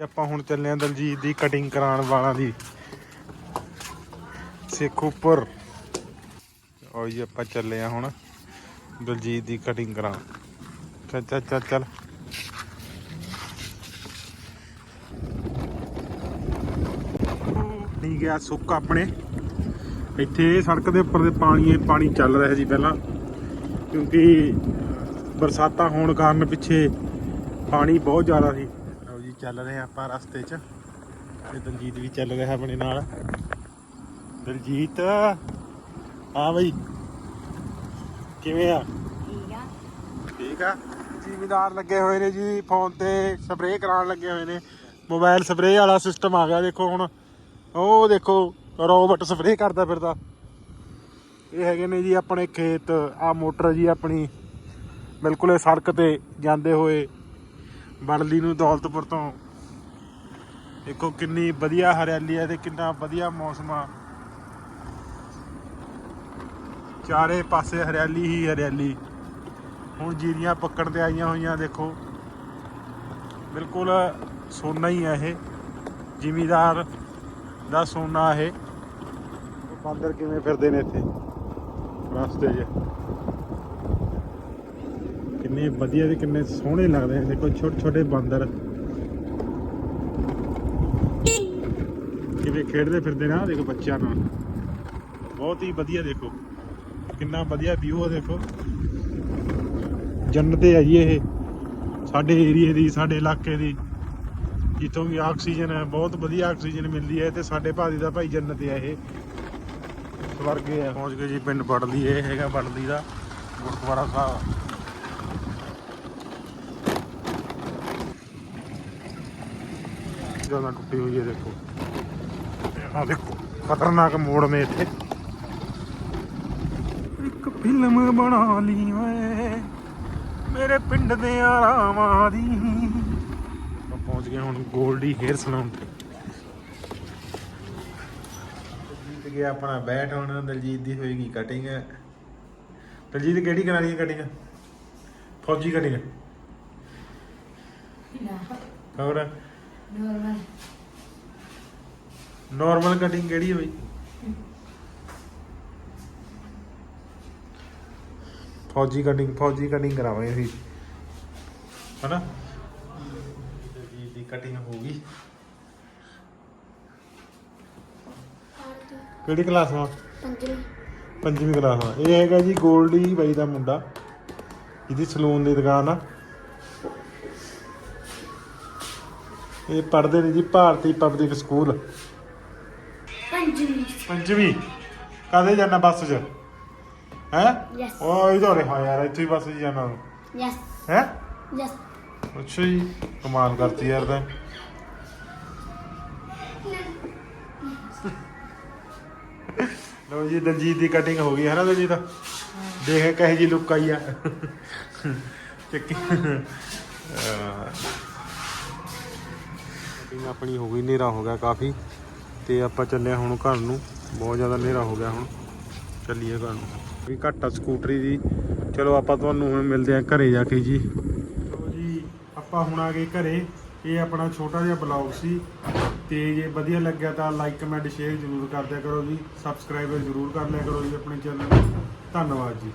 ਆਪਾਂ ਹੁਣ ਚੱਲੇ ਆਂ ਦਲਜੀਤ ਦੀ ਕਟਿੰਗ ਕਰਾਉਣ ਵਾਲਾਂ ਦੀ। ਸਿੱਖ ਉੱਪਰ ਉਹ ਜੀ ਆਪਾਂ ਚੱਲੇ ਆਂ ਹੁਣ ਦਲਜੀਤ ਦੀ ਕਟਿੰਗ ਕਰਾਉਣ। ਚੱਲ ਚੱਲ ਚੱਲ ਚੱਲ। ਨਹੀਂ ਗਿਆ ਸੁੱਕ ਆਪਣੇ। ਇੱਥੇ ਸੜਕ ਦੇ ਉੱਪਰ ਦੇ ਪਾਣੀ ਪਾਣੀ ਚੱਲ ਰਿਹਾ ਜੀ ਪਹਿਲਾਂ। ਕਿਉਂਕਿ ਬਰਸਾਤਾਂ ਹੋਣ ਕਾਰਨ ਪਿੱਛੇ ਪਾਣੀ ਬਹੁਤ ਜ਼ਿਆਦਾ ਸੀ। ਚੱਲ ਰਹੇ ਆਪਾਂ ਰਸਤੇ 'ਚ ਤੇ ਦਲਜੀਤ ਵੀ ਚੱਲ ਰਿਹਾ ਆਪਣੇ ਨਾਲ। ਦਲਜੀਤ ਹਾਂ ਬਈ। ਕਿਵੇਂ ਆ? ਠੀਕ ਆ। ਠੀਕ ਆ? ਜ਼ਿਮੀਦਾਰ ਲੱਗੇ ਹੋਏ ਨੇ ਜੀ ਫੋਨ ਤੇ ਸਪਰੇਅ ਕਰਾਉਣ ਲੱਗੇ ਹੋਏ ਨੇ। ਮੋਬਾਈਲ ਸਪਰੇਅ ਵਾਲਾ ਸਿਸਟਮ ਆ ਗਿਆ ਦੇਖੋ ਹੁਣ। ਉਹ ਦੇਖੋ ਰੋਬੋਟ ਸਪਰੇਅ ਕਰਦਾ ਫਿਰਦਾ। ਇਹ ਹੈਗੇ ਨੇ ਜੀ ਆਪਣੇ ਖੇਤ ਆ ਮੋਟਰ ਜੀ ਆਪਣੀ। ਬਿਲਕੁਲ ਇਹ ਸੜਕ ਤੇ ਜਾਂਦੇ ਹੋਏ ਬੜਲੀ ਨੂੰ ਦੌਲਤਪੁਰ ਤੋਂ। ਦੇਖੋ ਕਿੰਨੀ ਵਧੀਆ ਹਰਿਆਲੀ ਹੈ ਤੇ ਕਿੰਨਾ ਵਧੀਆ ਮੌਸਮ ਆ। ਚਾਰੇ ਪਾਸੇ ਹਰਿਆਲੀ ਹੀ ਹਰਿਆਲੀ। ਹੁਣ ਜੀਰੀਆਂ ਪੱਕਣ ਤੇ ਆਈਆਂ ਹੋਈਆਂ, ਦੇਖੋ। ਬਿਲਕੁਲ ਸੋਨਾ ਹੀ ਆ ਇਹ। ਜ਼ਿਮੀਦਾਰ ਦਾ ਸੋਨਾ ਇਹ। ਬਾਂਦਰ ਕਿਵੇਂ ਫਿਰਦੇ ਨੇ ਇੱਥੇ? ਰਸਤੇ 'ਚ ਕਿੰਨੇ ਵਧੀਆ ਤੇ ਕਿੰਨੇ ਸੋਹਣੇ ਲੱਗਦੇ ਨੇ। ਦੇਖੋ, ਛੋਟੇ ਛੋਟੇ ਬਾਂਦਰ। ਕਿਵੇਂ ਖੇਡਦੇ ਫਿਰਦੇ ਨਾ ਦੇਖੋ ਬੱਚਿਆਂ ਨਾਲ। ਬਹੁਤ ਹੀ ਵਧੀਆ, ਦੇਖੋ। ਕਿੰਨਾ ਵਧੀਆ ਵਿਊ ਆ, ਦੇਖੋ। ਜੰਨਤ ਹੈ ਜੀ ਇਹ। ਸਾਡੇ ਏਰੀਏ ਦੀ, ਸਾਡੇ ਇਲਾਕੇ ਦੀ। ਜਿੱਥੋਂ ਵੀ ਆਕਸੀਜਨ ਹੈ, ਬਹੁਤ ਵਧੀਆ ਆਕਸੀਜਨ ਮਿਲਦੀ ਹੈ ਤੇ ਸਾਡੇ ਭਾਦੀ ਦਾ ਭਾਈ ਜੰਨਤ ਹੈ ਇਹ। ਸਵਰਗੇ ਹੈ, ਪਹੁੰਚ ਗਏ ਜੀ, ਪਿੰਡ ਬੜਲੀ ਇਹ ਹੈਗਾ ਬੜਲੀ ਦਾ, ਗੁਰਦੁਆਰਾ ਸਾਹਿਬ। ਜ਼ਿਆਦਾ ਟੁੱਟੀ ਹੋਈ ਹੈ ਦੇਖੋ। ਆ ਦੇਖੋ ਖਤਰਨਾਕ ਮੋੜ ਨੇ ਇੱਥੇ। ਇੱਕ ਫਿਲਮ ਬਣਾ ਲਈ ਓਏ ਮੇਰੇ ਪਿੰਡ ਦੇ ਆਰਾਮਾਂ ਦੀ। ਆਪਾਂ ਪਹੁੰਚ ਗਏ ਹੁਣ 골ਡੀ ਹੇਅਰ ਸਲੂਨ ਤੇ। ਦਲਜੀਤ ਗਿਆ ਆਪਣਾ ਬੈਠ ਹੁਣ ਦਲਜੀਤ ਦੀ ਹੋਏਗੀ ਕਟਿੰਗ ਦਲਜੀਤ ਕਿਹੜੀ ਕਰਾਣੀ ਹੈ ਕਟਿੰਗ ਫੌਜੀ ਕਟਿੰਗ ਨਾ। ਹੋਰ? ਨੋਰਮਲ ਨਾਰਮਲ ਕਟਿੰਗ ਕਿਹੜੀ ਹੋਈ ਫੌਜੀ ਕਟਿੰਗ ਫੌਜੀ ਕਟਿੰਗ ਕਰਾਵਾਂਗੇ ਅਸੀਂ। ਹਨਾ? ਜੀ ਦੀ ਕਟਿੰਗ ਹੋ ਗਈ ਕਿਹੜੀ ਕਲਾਸ ਮਾ ਪੰਜਵੀਂ। ਪੰਜਵੀਂ ਕਲਾਸ ਮਾ ਇਹ ਹੈਗਾ ਜੀ 골ਡੀ ਬਾਈ ਦਾ ਮੁੰਡਾ। ਇਹਦੀ ਸਲੂਨ ਦੀ ਦੁਕਾਨ ਆ। ਇਹ ਪੜ੍ਹਦੇ ਨੇ ਜੀ ਭਾਰਤੀ ਪਬਲਿਕ ਸਕੂਲ ਪੰਜਵੀਂ। ਪੰਜਵੀਂ? ਕਾਦੇ ਜਾਣਾ ਬੱਸ 'ਚ? ਹੈ? Yes. ਉਹ ਇਧਰ ਰਿਹਾ ਯਾਰ ਇੱਥੇ ਹੀ ਬੱਸ 'ਚ ਜਾਣਾ। ਯੈਸ ਹੈ? ਯੈਸ ਅੱਛਾ ਜੀ ਕਮਾਲ ਕਰਤੀ ਯਾਰ ਤਾਂ। ਲੋ ਜੀ ਦਲਜੀਤ ਦੀ ਕਟਿੰਗ ਹੋ ਗਈ ਹੈ ਨਾ ਦਲਜੀਤ? ਦੇਖ ਕਹੇ ਜੀ ਲੁੱਕ ਆਈ ਆ। ਚੱਕੀ। ਕਟਿੰਗ ਆਪਣੀ ਹੋ ਗਈ, ਹਨੇਰਾ ਹੋ ਗਿਆ ਕਾਫੀ ਤੇ ਆਪਾਂ ਚੱਲੇ ਹੁਣ ਘਰ ਨੂੰ, ਬਹੁਤ ਜ਼ਿਆਦਾ ਹਨੇਰਾ ਹੋ ਗਿਆ ਹੁਣ, ਚੱਲੀਏ ਘਰ ਨੂੰ। ਵੀ ਘੱਟ ਆ ਸਕੂਟਰੀ ਦੀ। ਚਲੋ ਆਪਾਂ ਤੁਹਾਨੂੰ ਹੁਣ ਮਿਲਦੇ ਆ ਘਰੇ ਜਾ ਕੇ ਜੀ। ਚਲੋ ਜੀ, ਆਪਾਂ ਹੁਣ ਆ ਗਏ ਘਰੇ। ਇਹ ਆਪਣਾ ਛੋਟਾ ਜਿਹਾ ਬਲੌਗ ਸੀ। ਤੇ ਜੇ ਵਧੀਆ ਲੱਗਿਆ ਤਾਂ ਲਾਈਕ ਕਮੈਂਟ ਸ਼ੇਅਰ ਜ਼ਰੂਰ ਕਰ ਦਿਆ ਕਰੋ ਜੀ। ਸਬਸਕ੍ਰਾਈਬ ਜ਼ਰੂਰ ਕਰ ਲਿਆ ਕਰੋ ਜੀ ਆਪਣੇ ਚੈਨਲ ਨੂੰ। ਧੰਨਵਾਦ ਜੀ।